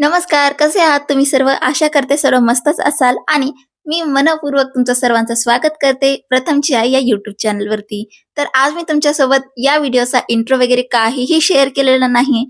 नमस्कार कसे आहात तुम्ही सर्व? आशा करते सर्व मस्तच असाल आणि मी मनपूर्वक तुमचं सर्वांचं स्वागत करते प्रथमची आई या युट्यूब चॅनलवरती तर आज मी तुमच्यासोबत या व्हिडिओचा इंट्रो वगैरे काहीही शेअर केलेला नाही.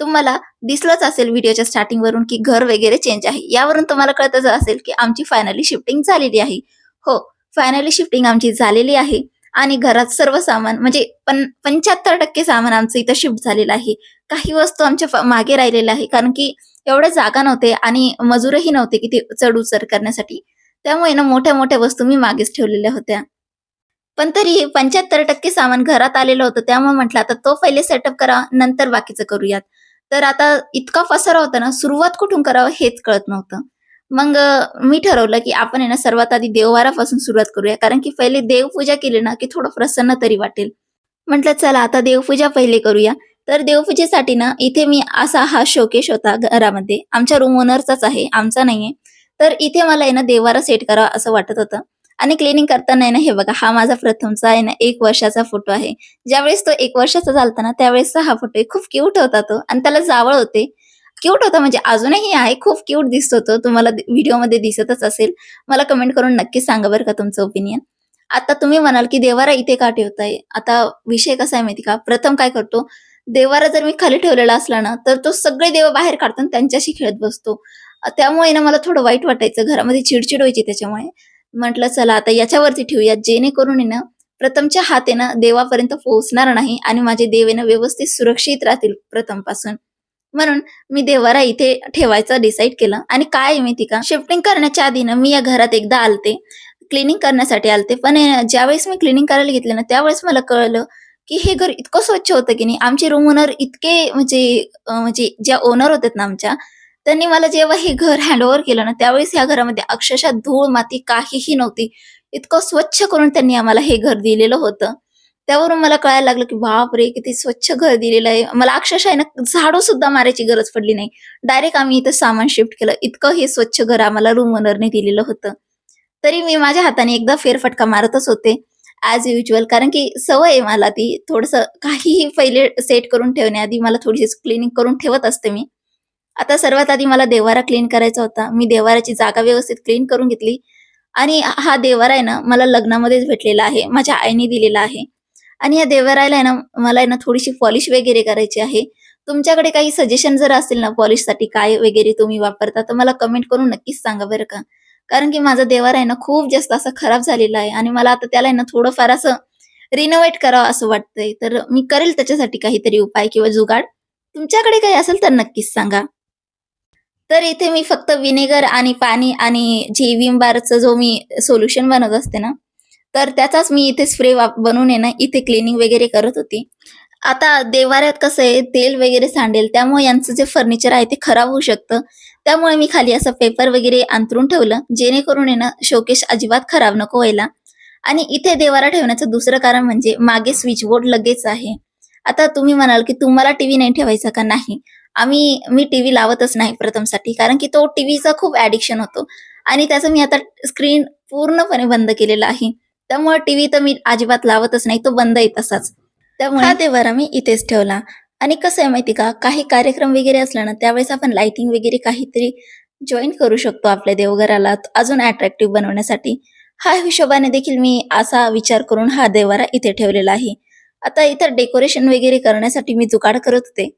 तुम्हाला दिसलंच असेल व्हिडिओच्या स्टार्टिंग वरून की घर वगैरे चेंज आहे. यावरून तुम्हाला कळतच असेल की आमची फायनली शिफ्टिंग झालेली आहे. हो फायनली शिफ्टिंग आमची झालेली आहे आणि घरात सर्व सामान म्हणजे पण पंच्याहत्तर टक्के सामान आमचं इथं शिफ्ट झालेलं आहे. काही वस्तू आमच्या मागे राहिलेल्या आहे. कारण की एवढ्या जागा नव्हते आणि मजूरही नव्हते की ते चढ उचर करण्यासाठी. त्यामुळे ना मोठ्या मोठ्या वस्तू मी मागेच ठेवलेल्या होत्या. पण तरी पंच्याहत्तर टक्के सामान घरात आलेलं होतं. त्यामुळे म्हटलं आता तो पहिले सेटअप करा नंतर बाकीचं करूयात. तर आता इतका पसारा होता ना सुरुवात कुठून करावं हेच कळत नव्हतं. मग मी ठरवलं की आपण आहे ना सर्वात आधी देववारापासून सुरुवात करूया. कारण की पहिले देवपूजा केली ना की थोडं प्रसन्न तरी वाटेल. म्हटलं चला आता देवपूजा पहिले करूया. तर देवपूजेसाठी ना इथे मी असा हा शोकेश होता घरामध्ये. आमच्या रूम ओनरचाच आहे आमचा नाहीये. तर इथे मला आहे ना देवारा सेट करावा असं वाटत होतं. आणि क्लिनिंग करताना आहे ना हे बघा हा माझा प्रथमचा आहे ना एक वर्षाचा फोटो आहे. ज्यावेळेस तो एक वर्षाचा झालता ना त्यावेळेसचा हा फोटो आहे. खूप क्यूट होता तो. आणि त्याला जावळ होते. क्यूट होता म्हणजे अजूनही आहे खूप क्यूट दिसतो तो तुम्हाला व्हिडिओमध्ये दिसतच असेल. मला कमेंट करून नक्की सांगा बरं का तुमचं ओपिनियन आता तुम्ही म्हणाल की देवारा इथे का ठेवताय? आता विषय कसा आहे माहिती का? प्रथम काय करतो देवारा जर मी खाली ठेवलेला असला ना तर तो सगळे देव बाहेर काढतो आणि त्यांच्याशी खेळत बसतो. त्यामुळे ना मला थोडं वाईट वाटायचं. घरामध्ये चिडचिड व्हायची त्याच्यामुळे. म्हटलं चला आता याच्यावरती ठेवूया जेणेकरून ना प्रथमच्या हाते ना देवापर्यंत पोहोचणार नाही आणि माझे देवेनं ना व्यवस्थित सुरक्षित राहतील प्रथमपासून म्हणून मी देवारा इथे ठेवायचं डिसाईड केलं. आणि काय आहे माहिती का? शिफ्टिंग करण्याच्या आधी ना मी या घरात एकदा आलते. क्लिनिंग करण्यासाठी आलते. पण ज्यावेळेस मी क्लिनिंग करायला घेतले ना त्यावेळेस मला कळलं की हे घर इतकं स्वच्छ होतं की नाही? आमचे रूम ओनर इतके म्हणजे अं, म्हणजे ज्या ओनर होते ना आमच्या त्यांनी मला जेव्हा हे घर हँडओव्हर केलं ना त्यावेळेस ह्या घरामध्ये अक्षरशः धूळ माती काहीही नव्हती. इतकं स्वच्छ करून त्यांनी आम्हाला हे घर दिलेलं होतं. त्यावरून मला कळायला लागलं की बाप रे किती स्वच्छ घर दिलेलं आहे. मला अक्षरशः आहे ना झाडू सुद्धा मारायची गरज पडली नाही. डायरेक्ट आम्ही इथं सामान शिफ्ट केलं. इतकं हे स्वच्छ घर आम्हाला रूम ओनरने दिलेलं होतं. तरी मी माझ्या हाताने एकदा फेरफटका मारतच होते. ॲज युजल कारण की सवय आहे मला ती. थोडंसं काहीही पहिले सेट करून ठेवण्याआधी मला थोडीशी क्लिनिंग करून ठेवत असते मी. आता सर्वात आधी मला देवारा क्लीन करायचा होता. मी देवाराची जागा व्यवस्थित क्लीन करून घेतली. आणि हा देवारा आहे ना मला लग्नामध्येच भेटलेला आहे. माझ्या आईने दिलेला आहे. आणि या देवारायला आहे ना मला आहे ना थोडीशी पॉलिश वगैरे करायची आहे. तुमच्याकडे काही सजेशन जर असेल ना पॉलिशसाठी काय वगैरे तुम्ही वापरता तर मला कमेंट करून नक्कीच सांगा बरं का. कारण की माझा देवार आहे ना खूप जास्त असा खराब झालेला आहे. आणि मला आता त्याला आहे ना थोडंफार असं रिनोव्हेट करावं असं वाटतंय. तर मी करेल त्याच्यासाठी काहीतरी उपाय किंवा जुगाड. तुमच्याकडे काही असेल तर नक्कीच सांगा. तर इथे मी फक्त विनेगर आणि पाणी आणि जे विम बारचं जो मी सोल्युशन बनवत असते ना तर त्याचाच मी इथे स्प्रे बनवून आहे ना इथे क्लिनिंग वगैरे करत होती. आता देवाऱ्यात कसं आहे तेल वगैरे सांडेल त्यामुळे यांचं जे फर्निचर आहे ते खराब होऊ शकतं. त्यामुळे मी खाली असं पेपर वगैरे अंतरून ठेवलं जेणेकरून आहे ना शोकेश अजिबात खराब नको व्हायला. आणि इथे देवारा ठेवण्याचं दुसरं कारण म्हणजे मागे स्विच बोर्ड लगेच आहे. आता तुम्ही म्हणाल की तुम्हाला टीव्ही नाही ठेवायचा का? नाही. आम्ही मी टीव्ही लावतच नाही प्रथमसाठी कारण की तो टीव्हीचा खूप ऍडिक्शन होतो. आणि त्याचं मी आता स्क्रीन पूर्णपणे बंद केलेला आहे. त्यामुळे टीव्ही तर मी अजिबात लावतच नाही तो बंद आहे तसाच. त्यामुळे हा देवारा मी इथेच ठेवला. आणि कसं आहे माहिती का? काही कार्यक्रम वगैरे असला ना त्यावेळेस आपण लाइटिंग वगैरे काहीतरी जॉईन करू शकतो आपल्या देवघराला. अजून अट्रॅक्टिव्ह बनवण्यासाठी. हा हिशोबाने देखील मी असा विचार करून हा देवारा इथे ठेवलेला आहे. आता इथं डेकोरेशन वगैरे करण्यासाठी मी जुगाड करत होते.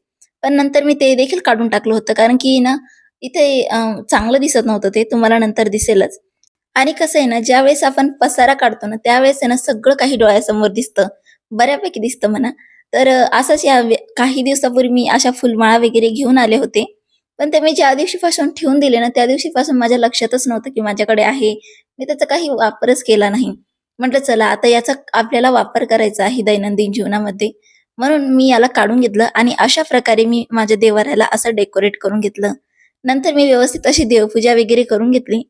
पण नंतर मी ते देखील काढून टाकलं होतं. कारण की ना इथे चांगलं दिसत नव्हतं ते. तुम्हाला नंतर दिसेलच. आणि कसं आहे ना ज्यावेळेस आपण पसारा काढतो ना त्यावेळेस आहे ना सगळं काही डोळ्यासमोर दिसतं. बऱ्यापैकी दिसतं म्हणा. तर असंच या काही दिवसापूर्वी मी अशा फुलमाळा वगैरे घेऊन आले होते. पण ते मी ज्या दिवशीपासून ठेवून दिले ना त्या दिवशीपासून माझ्या लक्षातच नव्हतं की माझ्याकडे आहे. मी त्याचा काही वापरच केला नाही. म्हटलं चला आता याचा आपल्याला वापर करायचा आहे दैनंदिन जीवनामध्ये. म्हणून मी याला काढून घेतलं आणि अशा प्रकारे मी माझ्या देवाऱ्याला असं डेकोरेट करून घेतलं. नंतर मी व्यवस्थित अशी देवपूजा वगैरे करून घेतली.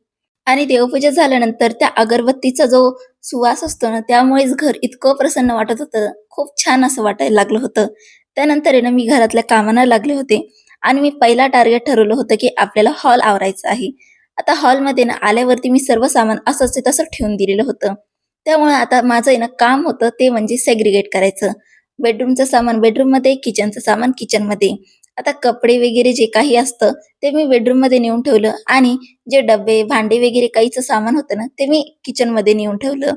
आणि देवपूजा झाल्यानंतर त्या अगरबत्तीचा जो सुवास असतो ना त्यामुळेच घर इतकं प्रसन्न वाटत होतं. खूप छान असं वाटायला लागलं होतं. त्यानंतर आहे ना मी घरातल्या कामांना लागले होते. आणि मी पहिला टार्गेट ठरवलं होतं की आपल्याला हॉल आवरायचा आहे. आता हॉलमध्ये ना आल्यावरती मी सर्व सामान असंच तसं ठेवून दिलेलं होतं. त्यामुळे आता माझं आहे ना काम होतं ते म्हणजे सेग्रिगेट करायचं. बेडरूमचं सामान बेडरूममध्ये किचनचं सामान किचनमध्ये आता कपडे वगैरे जे काही असतं ते मी बेडरूममध्ये नेऊन ठेवलं. आणि जे डबे भांडे वगैरे काहीच सामान होतं ना ते मी किचनमध्ये नेऊन ठेवलं.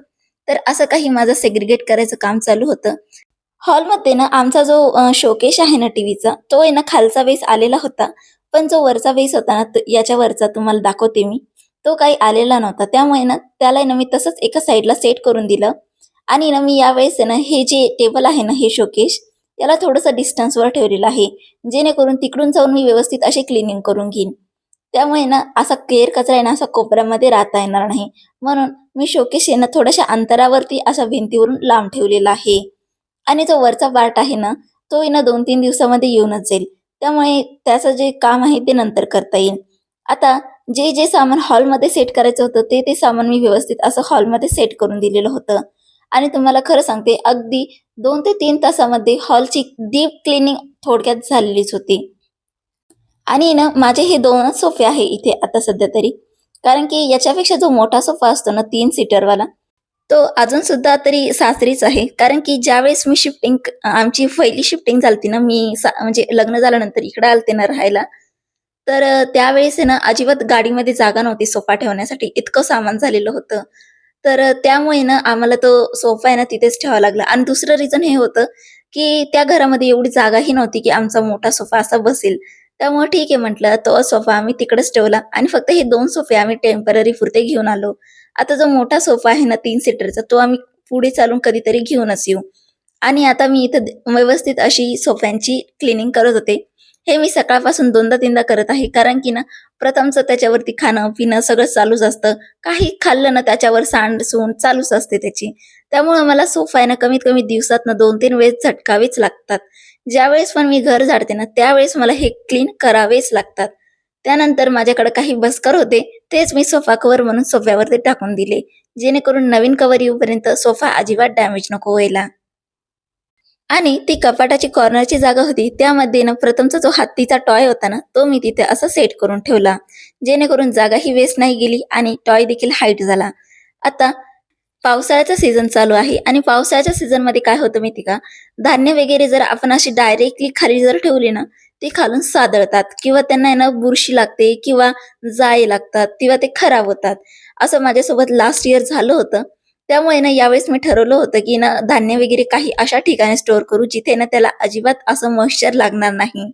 तर असं काही माझं सेग्रिगेट करायचं काम चालू होतं. हॉलमध्ये ना आमचा जो शोकेश आहे ना टीव्हीचा तो आहे ना खालचा वेस आलेला होता. पण जो वरचा वेस होता ना याच्या वरचा तुम्हाला दाखवते मी. तो काही आलेला नव्हता. त्यामुळे ना त्याला ना मी तसंच एका साईडला सेट करून दिलं. आणि ना मी यावेळेस आहे ना हे जे टेबल आहे ना हे शोकेश याला थोडंसं डिस्टन्सवर ठेवलेलं आहे. जेणेकरून तिकडून जाऊन मी व्यवस्थित असे क्लिनिंग करून घेईन. त्यामुळे ना असा केर कचरा आहे ना असा कोपऱ्यामध्ये राहता येणार नाही. म्हणून मी शोकेश आहे ना थोड्याशा अंतरावरती अशा भिंतीवरून लांब ठेवलेला आहे. आणि जो वरचा पार्ट आहे ना तो आहे ना दोन तीन दिवसामध्ये येऊनच जाईल. त्यामुळे त्याचं जे काम आहे ते नंतर करता येईल. आता जे जे सामान हॉलमध्ये सेट करायचं होतं ते ते सामान मी व्यवस्थित असं हॉलमध्ये सेट करून दिलेलं होतं. आणि तुम्हाला खरं सांगते अगदी दोन ते तीन तासामध्ये हॉलची डीप क्लिनिंग थोडक्यात झालेलीच होती. आणि ना माझे हे दोनच सोफे आहे इथे आता सध्या तरी. कारण की याच्यापेक्षा जो मोठा सोफा असतो ना तीन सीटरवाला तो अजून सुद्धा तरी सासरीच आहे. कारण की ज्यावेळेस मी शिफ्टिंग आमची पहिली शिफ्टिंग झालती ना मी म्हणजे लग्न झाल्यानंतर इकडे आलते ना राहायला तर त्यावेळेस ना अजिबात गाडीमध्ये जागा नव्हती सोफा ठेवण्यासाठी. इतकं सामान झालेलं होतं. तर त्यामुळे ना आम्हाला तो सोफा आहे ना तिथेच ठेवावा लागला. आणि दुसरं रिझन हे होतं की त्या घरामध्ये एवढी जागाही नव्हती की आमचा मोठा सोफा असा बसेल. त्यामुळे ठीक आहे म्हटलं तो सोफा आम्ही तिकडेच ठेवला. आणि फक्त हे दोन सोफे आम्ही टेंपररी पुरते घेऊन आलो. आता जो मोठा सोफा आहे ना तीन सीटरचा तो आम्ही पुढे चालून कधीतरी घेऊनच येऊ. आणि आता मी इथं व्यवस्थित अशी सोफ्यांची क्लिनिंग करत होते. हे मी सकाळपासून दोनदा तीनदा करत आहे. कारण की ना प्रथमचं त्याच्यावरती खाणं पिणं सगळं चालूच असतं. काही खाल्लं ना त्याच्यावर सांडसून चालूच असते त्याची. त्यामुळे मला सोफा आहे ना कमीत कमी दिवसात ना दोन तीन वेळेस झटकावेच लागतात. ज्यावेळेस पण मी घर झाडते ना त्यावेळेस मला हे क्लीन करावेच लागतात. त्यानंतर माझ्याकडे काही बसकर होते तेच मी सोफा कव्हर म्हणून सोफ्यावरती टाकून दिले. जेणेकरून नवीन कव्हर येऊपर्यंत सोफा अजिबात डॅमेज नको व्हायला. आणि ती कपाटाची कॉर्नरची जागा होती त्यामध्ये ना प्रथमचा जो हत्तीचा टॉय होता ना तो मी तिथे असा सेट करून ठेवला. जेणेकरून जागा ही वेस्ट नाही गेली आणि टॉय देखील हाईट झाला. आता पावसाळ्याचा सीझन चालू आहे आणि पावसाळ्याच्या सीझनमध्ये काय होतं माहिती का? धान्य वगैरे जर आपण अशी डायरेक्टली खाली जर ठेवली ना ते खालून सादळतात किंवा त्यांना ना बुरशी लागते किंवा जाळे लागतात किंवा ते खराब होतात. असं माझ्यासोबत लास्ट इयर झालं होतं. त्यामुळे ना यावेळेस मी ठरवलं होतं की ना धान्य वगैरे काही अशा ठिकाणी स्टोअर करू जिथे ना त्याला अजिबात असं मॉइश्चर लागणार नाही.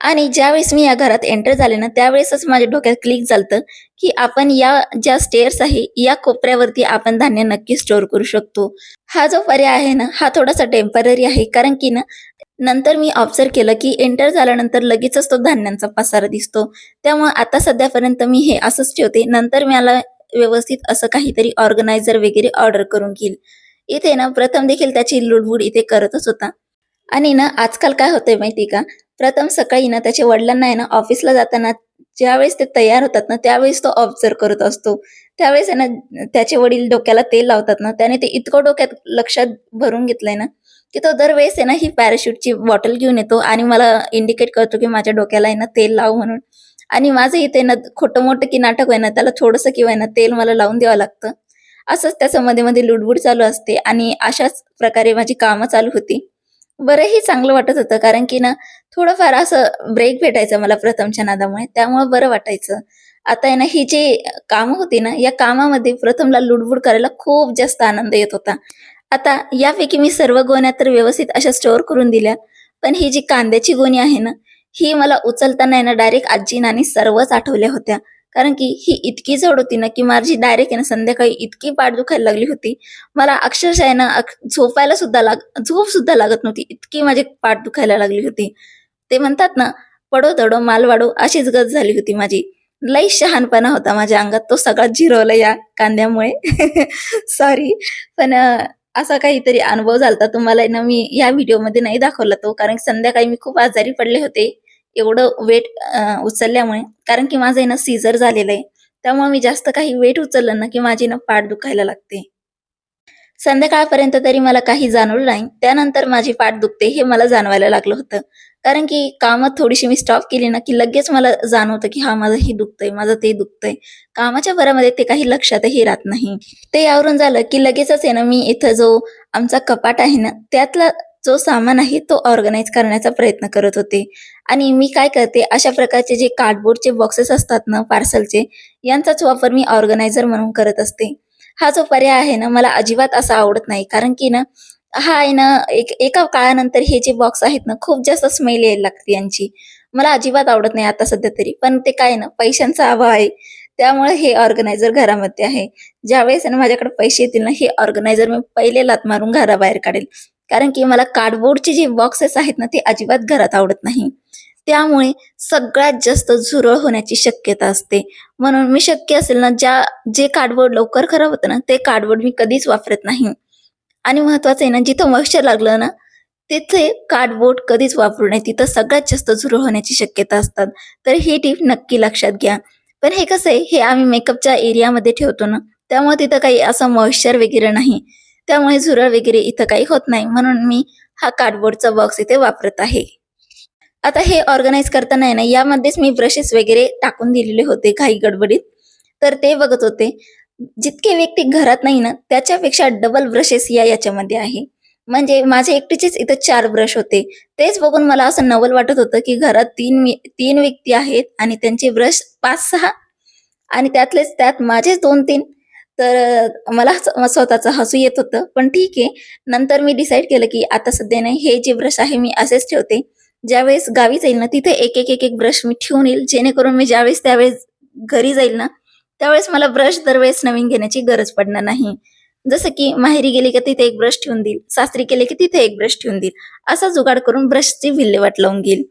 आणि ज्यावेळेस मी या घरात एंटर झाले ना त्यावेळेसच माझ्या डोक्यात क्लिक झालं की आपण या ज्या स्टेअर्स आहे या कोपऱ्यावरती आपण धान्य नक्की स्टोअर करू शकतो. हा जो पर्याय आहे ना हा थोडासा टेंपररी आहे कारण की ना नंतर मी ऑब्झर्व केलं की एंटर झाल्यानंतर लगेचच तो धान्यांचा पसारा दिसतो. त्यामुळे आता सध्यापर्यंत मी हे असंच ठेवते. नंतर मला व्यवस्थित असं काहीतरी ऑर्गनायझर वगैरे ऑर्डर करून घेईल. इथे ना प्रथम देखील त्याची लुडबुड इथे करतच होता. आणि ना आजकाल काय होतंय माहिती का? प्रथम सकाळी ना त्याच्या वडिलांना आहे ना ऑफिसला जाताना ज्यावेळेस ते तयार होतात ना त्यावेळेस तो ऑब्झर्व करत असतो. त्यावेळेस आहे ना त्याचे वडील डोक्याला तेल लावतात ना त्याने ते इतकं डोक्यात लक्षात भरून घेतलंय ना की तो दरवेळेस आहे ना ही पॅराशूटची बॉटल घेऊन येतो आणि मला इंडिकेट करतो की माझ्या डोक्याला आहे ना तेल लाव म्हणून. आणि माझं इथे ना खोटं मोठं की नाटक आहे ना त्याला थोडंसं किंवा ना तेल मला लावून द्यावं लागतं. असंच त्याचं मध्ये मध्ये लुडबुड चालू असते आणि अशाच प्रकारे माझी कामं चालू होती. बरंही चांगलं वाटत होतं कारण की ना थोडंफार असं ब्रेक भेटायचं मला प्रथमच्या नादामुळे त्यामुळे बरं वाटायचं. आता आहे ना ही जी कामं होती ना या कामामध्ये प्रथमला लुडबुड करायला खूप जास्त आनंद येत होता. आता यापैकी मी सर्व गोण्या तर व्यवस्थित अशा स्टोअर करून दिल्या पण ही जी कांद्याची गोणी आहे ना ही मला उचलताना ना डायरेक्ट आजी नानी सर्वच आठवल्या होत्या. कारण की ही इतकी जड होती ना की माझी डायरेक्ट आहे ना संध्याकाळी इतकी पाठ दुखायला लागली होती. मला अक्षरशः आहे ना झोपायला सुद्धा लाग झोप सुद्धा लागत नव्हती. इतकी माझी पाठ दुखायला लागली होती. ते म्हणतात ना पडो दडो माल वाढो अशीच गत झाली होती माझी. लई शहाणपणा होता माझ्या अंगात. तो सगळा झिरवला या कांद्यामुळे. सॉरी पण असा काहीतरी अनुभव झालता. तुम्हाला ना मी या व्हिडिओमध्ये नाही दाखवला तो. कारण संध्याकाळी मी खूप आजारी पडले होते. एवढं वेट उचलल्यामुळे. कारण की माझं आहे ना सीझर झालेलं आहे. त्यामुळे मी जास्त काही वेट उचललं ना की माझी ना पाठ दुखायला लागते. संध्याकाळपर्यंत तरी मला काही जाणवलं नाही. त्यानंतर माझी पाठ दुखते हे मला जाणवायला लागलं होतं. कारण की कामात थोडीशी मी स्टॉप केली ना की लगेच मला जाणवतं की हा माझं हे दुखतंय माझं ते दुखतंय. कामाच्या भरामध्ये ते काही लक्षातही राहत नाही. ते यावरून झालं की लगेचच आहे ना मी इथं जो आमचा कपाट आहे ना त्यातला जो सामान आहे तो ऑर्गनाईज करण्याचा प्रयत्न करत होते. आणि मी काय करते अशा प्रकारचे जे कार्डबोर्डचे बॉक्सेस असतात ना पार्सलचे यांचाच वापर मी ऑर्गनायझर म्हणून करत असते. हा जो पर्याय आहे ना मला अजिबात असा आवडत नाही. कारण की ना हा आहे ना एक एका काळानंतर हे जे बॉक्स आहेत ना खूप जास्त स्मेल यायला लागते यांची. मला अजिबात आवडत नाही आता सध्या तरी. पण ते काय ना पैशांचा अभाव आहे. त्यामुळे हे ऑर्गनायझर घरामध्ये आहे. ज्यावेळेस ना माझ्याकडे पैसे येतील ना हे ऑर्गनायझर मी पहिले लात मारून घराबाहेर काढेल. कारण की मला कार्डबोर्डचे जे बॉक्सेस आहेत ना ते अजिबात घरात आवडत नाही. त्यामुळे सगळ्यात जास्त झुरळ होण्याची शक्यता असते. म्हणून मी शक्य असेल ना ज्या जे कार्डबोर्ड लवकर खराब होतं ना ते कार्डबोर्ड मी कधीच वापरत नाही. आणि महत्वाचं आहे ना जिथं मॉइश्चर लागलं ना तिथे कार्डबोर्ड कधीच वापरू नये. तिथं सगळ्यात जास्त झुरळ होण्याची शक्यता असतात. तर ही टीप नक्की लक्षात घ्या. पण हे कसं आहे हे आम्ही मेकअपच्या एरियामध्ये ठेवतो ना त्यामुळे तिथं काही असं मॉइश्चर वगैरे नाही. त्यामुळे झुरळ वगैरे इथं काही होत नाही. म्हणून मी हा कार्डबोर्डचा बॉक्स इथे वापरत आहे. आता हे ऑर्गनाईज करताना आहे ना यामध्येच मी ब्रशेस वगैरे टाकून दिलेले होते काही गडबडीत. तर ते बघत होते. जितके व्यक्ती घरात नाही ना त्याच्यापेक्षा डबल ब्रशेस या याच्यामध्ये आहे. म्हणजे माझे एकटीचेच इथं चार ब्रश होते. तेच बघून मला असं नवल वाटत होतं की घरात तीन मी- तीन व्यक्ती आहेत आणि त्यांचे ब्रश पाच सहा आणि त्यातलेच त्यात माझेच दोन तीन तर मला स्वतःचं हसू येत होतं. पण ठीक आहे. नंतर मी डिसाईड केलं की आता सध्या नाही हे जे ब्रश आहे मी असेच ठेवते. ज्यावेळेस गावी जाईल ना तिथे एक एक एक एक ब्रश मी ठेवून येईल. जेणेकरून मी ज्यावेळेस त्यावेळेस घरी जाईल ना त्यावेळेस मला ब्रश दरवेळेस नवीन घेण्याची गरज पडणार नाही. जसं की माहेरी गेले की तिथे एक ब्रश ठेवून देईल. सासरी केले की तिथे एक ब्रश ठेवून देईल. असा जुगाड करून ब्रशची विल्हेवाट लावून घेईल.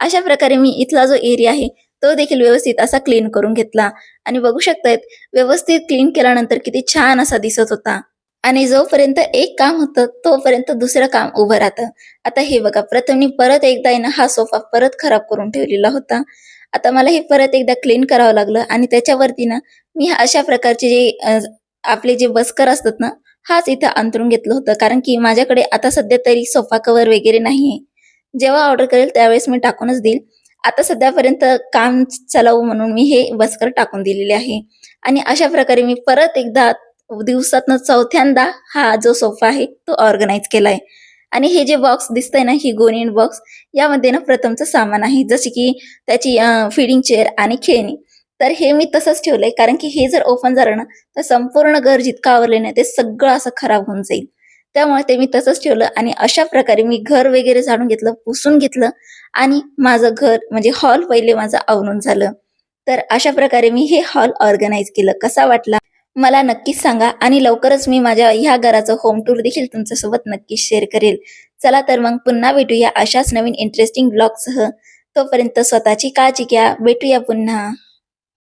अशा प्रकारे मी इथला जो एरिया आहे तो देखील व्यवस्थित असा क्लीन करून घेतला. आणि बघू शकतायत व्यवस्थित क्लीन केल्यानंतर किती छान असा दिसत होता. आणि जोपर्यंत एक काम होतं तोपर्यंत दुसरं काम उभं राहतं. आता हे बघा प्रथम मी परत एकदा आहे ना हा सोफा परत खराब करून ठेवलेला होता. आता मला हे परत एकदा क्लीन करावं लागलं आणि त्याच्यावरती ना मी अशा प्रकारचे जे आपले जे बसकर असतात ना हाच इथं अंतरून घेतलं होतं. कारण की माझ्याकडे आता सध्या तरी सोफा कवर वगैरे नाहीये. जेव्हा ऑर्डर करेल त्यावेळेस मी टाकूनच देईल. आता सध्यापर्यंत काम चालावं म्हणून मी हे बसकर टाकून दिलेले आहे. आणि अशा प्रकारे मी परत एकदा दिवसातनं चौथ्यांदा हा जो सोफा आहे तो ऑर्गनाईज केलाय. आणि हे जे बॉक्स दिसतंय ना ही गोनियन बॉक्स यामध्ये ना प्रथमचं सामान आहे. जसे की त्याची फिडिंग चेअर आणि खेळणी. तर हे मी तसंच ठेवलंय. कारण की हे जर ओपन झालं ना तर संपूर्ण घर जितकं आवरले ना ते सगळं असं खराब होऊन जाईल. त्यामुळे ते मी तसंच ठेवलं आणि अशा प्रकारे मी घर वगैरे झाडून घेतलं पुसून घेतलं आणि माझं घर म्हणजे हॉल पहिले माझं आवरून झालं. तर अशा प्रकारे मी हे हॉल ऑर्गनाईज केलं. कसा वाटला? मला नक्कीच सांगा आणि लवकरच मी माझ्या ह्या घराचं होम टूर देखील तुमच्यासोबत नक्कीच शेअर करेल. चला तर मग पुन्हा भेटूया अशाच नवीन इंटरेस्टिंग ब्लॉगसह तोपर्यंत स्वतःची काळजी घ्या. भेटूया पुन्हा.